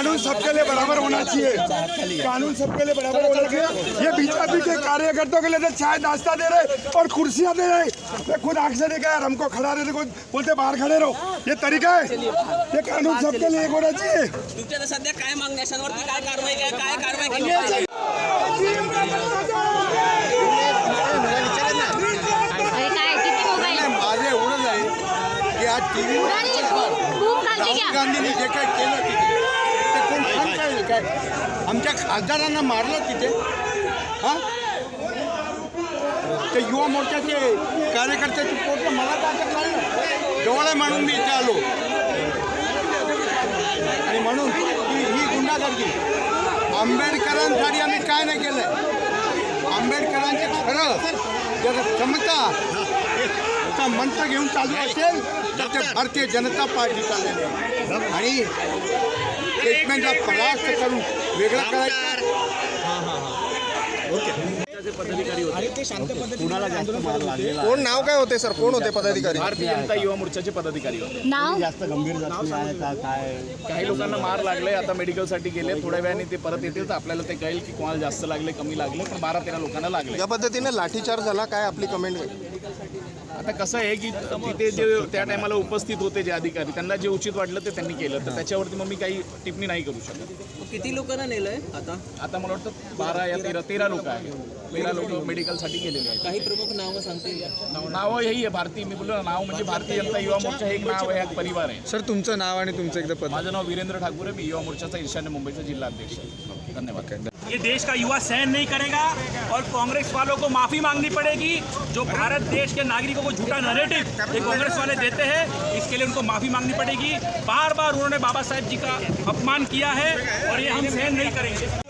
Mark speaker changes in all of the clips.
Speaker 1: कानून सबके लिए बराबर होना चाहिए। कानून सबके लिए बराबर होना चाहिए। ये बीजेपी के कार्यकर्ताओं के लिए तो चाय नाश्ता दे रहे और कुर्सियाँ दे रहे ये खुद आँख से देखा यार हमको खड़ा रहने को बोलते बाहर खड़े रहो। ये तरीका है। ये कानून सबके लिए एक होना चाहिए।
Speaker 2: आज टी व्हीवर राहुल
Speaker 3: क्या?
Speaker 2: गांधींनी जे काय केलं तिथे काय आमच्या खासदारांना मारलं तिथे. हां? ते युवा मोर्चाचे कार्यकर्त्याची पोट मला काय आता कळलं. जवळ आहे म्हणून मी इथे आलो. आणि म्हणून ही ही गुंडागर्दी. आंबेडकरांसाठी आम्ही काय नाही केलं आंबेडकरांचे खरं जर क्षमता आता मंत्र घेऊन चालू असेल तर ते भारतीय जनता पार्टी चाललेली आहे आणि स्टेटमेंटला परास्त करून वेगळं करायचं.
Speaker 4: कोण? नाव काय होते सर? कोण होते पदाधिकारी?
Speaker 5: भारतीय जनता युवा मोर्चाचे पदाधिकारी होते.
Speaker 3: नाव?
Speaker 5: काही लोकांना मार लागले आता मेडिकलसाठी गेले थोड्या वेळाने ते परत येतील तर आपल्याला ते कळेल की कोणाला जास्त लागले कमी लागले पण बारा तेरा लोकांना लागले.
Speaker 4: या पद्धतीने लाठीचार्ज झाला काय आपली कमेंट
Speaker 5: आता कसं आहे की तिथे जे त्या टायमाला उपस्थित होते जे अधिकारी त्यांना जे उचित वाटलं ते त्यांनी केलं. तर त्याच्यावरती मग मी काही टिप्पणी नाही करू शकत.
Speaker 6: किती लोकांना नेलंय आता?
Speaker 5: आता मला वाटतं बारा या तेरा तेरा लोक आहेत. तेरा लोक मेडिकलसाठी गेलेले आहेत.
Speaker 6: काही प्रमुख नावं सांगते?
Speaker 5: नाव नावं हेही आहे भारतीय मी बोललो ना नाव म्हणजे भारतीय जनता युवा मोर्चा हे एक नाव आहे एक परिवार आहे.
Speaker 4: सर तुमचं नाव आणि तुमचं एकदा पद.
Speaker 5: माझं नाव वीरेंद्र ठाकूर आहे मी युवा मोर्चाचा ईशान्य मुंबईचा जिल्हा अध्यक्ष आहे. धन्यवाद.
Speaker 7: ये देश का युवा सहन नहीं करेगा और कांग्रेस वालों को माफ़ी मांगनी पड़ेगी, जो भारत देश के नागरिकों को झूठा नरेटिव ये कांग्रेस वाले देते हैं, इसके लिए उनको माफ़ी मांगनी पड़ेगी। बार बार उन्होंने बाबा साहेब जी का अपमान किया है और ये हम सहन नहीं करेंगे।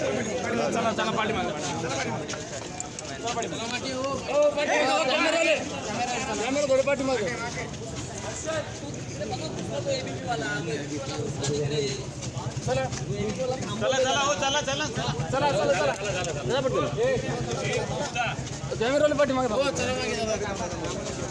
Speaker 1: की बनी है
Speaker 7: मागे मागे मागे
Speaker 4: हो सर कॅमेरा अरे पिछले कोण आहे यार हे पिछले
Speaker 7: चला चला पाठी मागे
Speaker 4: हे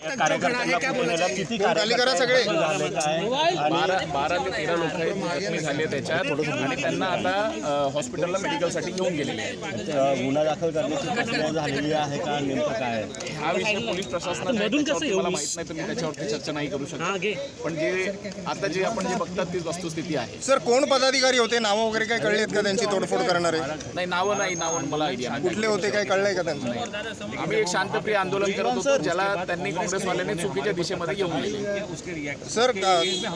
Speaker 5: बारा बारा ते तेरा लोक आहेत जखमी झाले त्याच्यात. आणि त्यांना आता हॉस्पिटलला मेडिकलसाठी घेऊन गेलेले आहेत.
Speaker 8: गुन्हा दाखल करण्याची झालेली आहे का? नेमकं काय?
Speaker 5: हा विषय पोलीस माहीत नाही तर मी त्याच्यावरती चर्चा नाही करू शकत. पण जे आता जे आपण जे बघतात ती वस्तुस्थिती आहे.
Speaker 4: सर कोण पदाधिकारी होते? नावं वगैरे काय कळलेत का त्यांची तोडफोड करणारे?
Speaker 5: नाही नावं नाही नावं मला आयडिया
Speaker 4: कुठले होते काय कळलंय का त्यांचं?
Speaker 5: आम्ही एक शांतप्रिय आंदोलन करत होतो ज्याला त्यांनी काँग्रेसवाल्यांनी चुकीच्या दिशेमध्ये घेऊन गेले.
Speaker 4: सर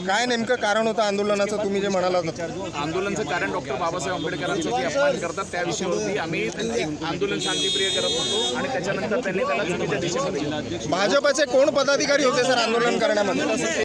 Speaker 4: काय नेमकं कारण होतं आंदोलनाचं? तुम्ही जे म्हणालात.
Speaker 5: आंदोलनाचं कारण डॉक्टर बाबासाहेब आंबेडकरांचं जे अपमान करतात त्या विषयावरती आम्ही आंदोलन शांतिप्रिय करत होतो आणि त्याच्यानंतर त्यांनी त्याला चुकीच्या दिशेमध्ये
Speaker 4: भाजपचे कोण पदाधिकारी होते सर आंदोलन करण्यामध्ये?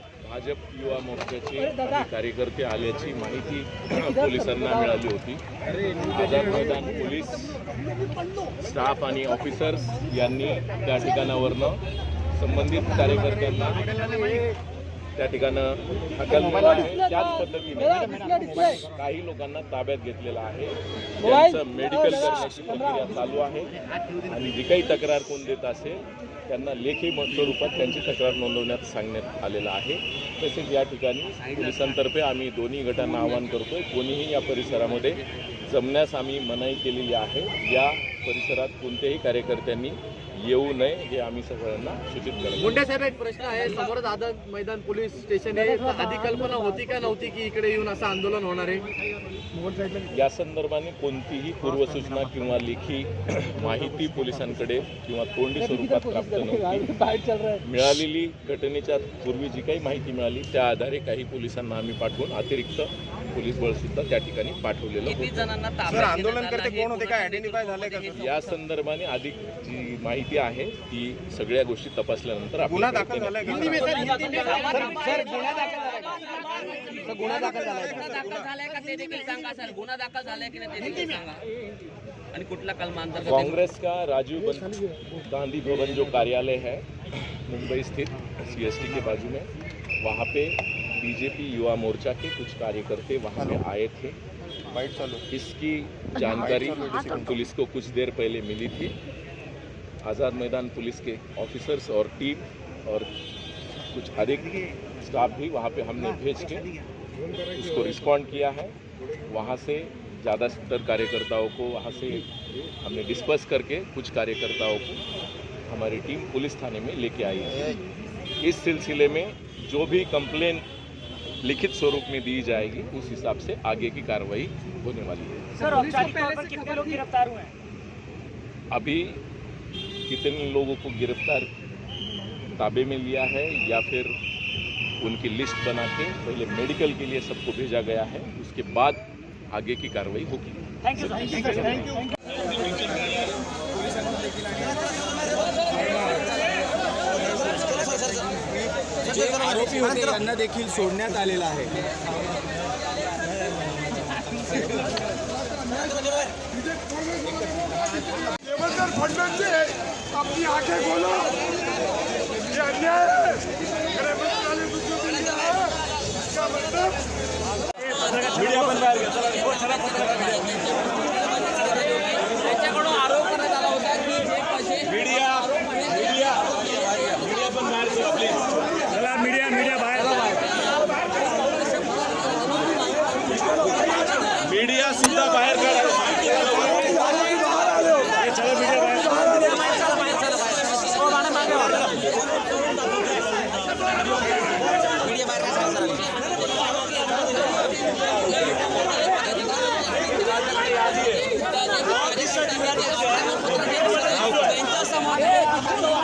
Speaker 9: भाजप युवा मोर्चाचे कार्यकर्ते आल्याची माहिती पोलिसांना मिळाली होती. आझाद मैदान पोलीस स्टाफ आणि ऑफिसर्स यांनी त्या ठिकाणावरनं संबंधित कार्यकर्त्यांना त्या ठिकाणं त्याच पद्धतीने. काही लोकांना ताब्यात घेतलेलं आहे. त्यांचं मेडिकल करण्याची प्रक्रिया चालू आहे. आणि जी काही तक्रार कोण देत असेल त्यांना लेखी स्वरूपात त्यांची तक्रार नोंदवण्यात सांगण्यात आलेलं आहे. तसेच या ठिकाणी पोलिसांतर्फे आम्ही दोन्ही गटांना आवाहन करतोय कोणीही या परिसरामध्ये जमण्यास आम्ही मनाई केलेली आहे. या परिसरात कोणत्याही कार्यकर्त्यांनी येऊ नये हे आम्ही सगळ्यांना सूचित करतो
Speaker 10: मुंडे साहेब एक प्रश्न आहे समोरच आझाद मैदान पोलीस स्टेशन आहे. आधी कल्पना होती का नव्हती की इकडे येऊन असं आंदोलन होणार आहे?
Speaker 9: या संदर्भाने कोणतीही पूर्वसूचना किंवा लेखी माहिती पोलिसांकडे किंवा तोंडी स्वरूपात प्राप्त नव्हती. मिळालेली घटनेच्या पूर्वी जी काही माहिती मिळाली त्या आधारे काही पोलिसांना आम्ही पाठवून अतिरिक्त पोलीस बळ सुद्धा त्या ठिकाणी पाठवलेलं
Speaker 10: आंदोलन करते
Speaker 6: हे
Speaker 10: कोण होते? काय आयडेंटिफाय झाले का
Speaker 9: या संदर्भाने अधिक जी माहिती आहे ती सगळ्या गोष्टी तपासल्यानंतर
Speaker 10: गुन्हा दाखल झालाय का?
Speaker 6: गुन्हा दाखल झालाय का? ते देखील सांगा सर. गुन्हा दाखल झालाय की नाही ते देखील सांगा. आणि कुठला
Speaker 9: कांग्रेस का राजीव गांधी भवन जो कार्यालय है मुंबई स्थित सीएसटी के बाजू में वहाँ पे बीजेपी युवा मोर्चा के कुछ कार्यकर्ते वहाँ पे आए थे। इसकी जानकारी पुलिस को कुछ देर पहले मिली थी। आज़ाद मैदान पुलिस के ऑफिसर्स और टीम और कुछ अधिक स्टाफ भी वहाँ पे हमने भेज के उसको रिस्पॉन्ड किया है। वहाँ से ज़्यादातर कार्यकर्ताओं को वहाँ से हमने डिस्पर्स करके कुछ कार्यकर्ताओं को हमारी टीम पुलिस थाने में लेके आई है। इस सिलसिले में जो भी कंप्लेन लिखित स्वरूप में दी जाएगी उस हिसाब से आगे की कार्रवाई होने वाली है।
Speaker 7: सर औपचारिक तौर पर कितने लोग गिरफ़्तार हुए हैं?
Speaker 9: अभी कितने लोगों को गिरफ़्तार ताबे में लिया है या फिर उनकी लिस्ट बना के पहले मेडिकल के लिए सबको भेजा गया है उसके बाद आगे की कार्रवाई होगी।
Speaker 7: थैंक यू यू
Speaker 10: आरोपी होते. यांना देखील सोडण्यात आलेला आहे.
Speaker 1: देवेंद्र फडणवीस जी अपनी आंखें खोलो ये अन्याय है
Speaker 4: 还不
Speaker 6: 走啊